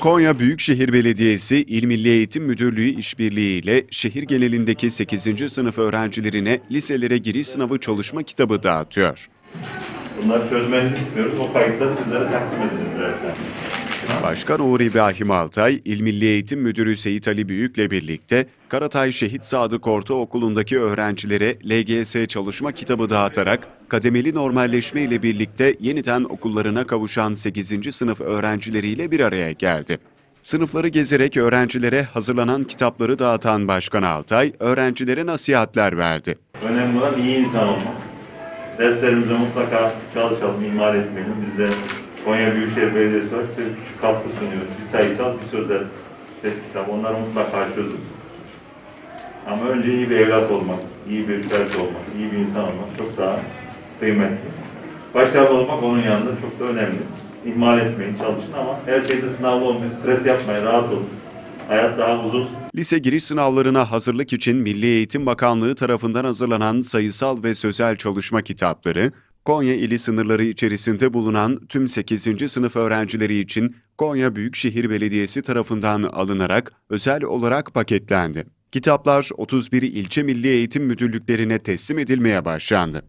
Konya Büyükşehir Belediyesi İl Milli Eğitim Müdürlüğü işbirliği ile şehir genelindeki 8. sınıf öğrencilerine liselere giriş sınavı çalışma kitabı dağıtıyor. Bunları çözmenizi istiyoruz. O kayıtla sizlere takdim edeceğiz. Başkan Uğur İbrahim Altay, İl Milli Eğitim Müdürü Seyit Ali Büyük'le birlikte Karatay Şehit Sadık Ortaokulu'ndaki öğrencilere LGS çalışma kitabı dağıtarak kademeli normalleşme ile birlikte yeniden okullarına kavuşan 8. sınıf öğrencileriyle bir araya geldi. Sınıfları gezerek öğrencilere hazırlanan kitapları dağıtan Başkan Altay, öğrencilere nasihatler verdi. Önemli olan iyi insan olmak. Derslerimize mutlaka çalışalım, ihmal etmeyelim. Biz de Konya Büyükşehir Belediyesi olarak size küçük katkı sunuyoruz. Bir sayısal, bir sözel test kitabı. Onları mutlaka çözün. Ama önce iyi bir evlat olmak, iyi bir ferdi olmak, iyi bir insan olmak çok daha kıymetli. Başarılı olmak onun yanında çok da önemli. İhmal etmeyin, çalışın ama her şeyde sınavlı olmayın, stres yapmayın, rahat olun. Hayat daha uzun, Lise giriş sınavlarına hazırlık için Milli Eğitim Bakanlığı tarafından hazırlanan sayısal ve sözel çalışma kitapları, Konya ili sınırları içerisinde bulunan tüm 8. sınıf öğrencileri için Konya Büyükşehir Belediyesi tarafından alınarak özel olarak paketlendi. Kitaplar 31 ilçe milli eğitim müdürlüklerine teslim edilmeye başlandı.